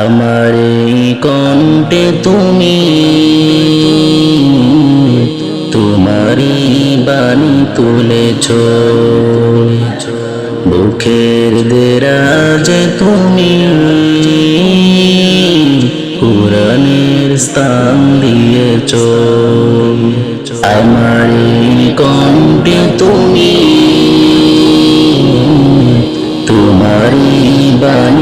আমার কণ্ঠে তুমি, তোমারই বাণী তুলেছ। বুকের দেরাজে তুমি, কোরআনের স্থান দিয়েছ। আমার কণ্ঠে তুমি, তোমারই বাণী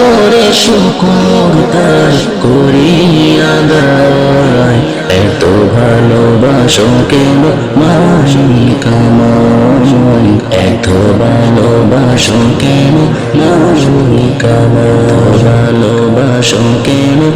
করে শুকুর করিয়া করি আদায় এত ভালোবাসো কেন আমায় এত ভালোবাসো কেন মালিক আমায় ভালোবাসো কেন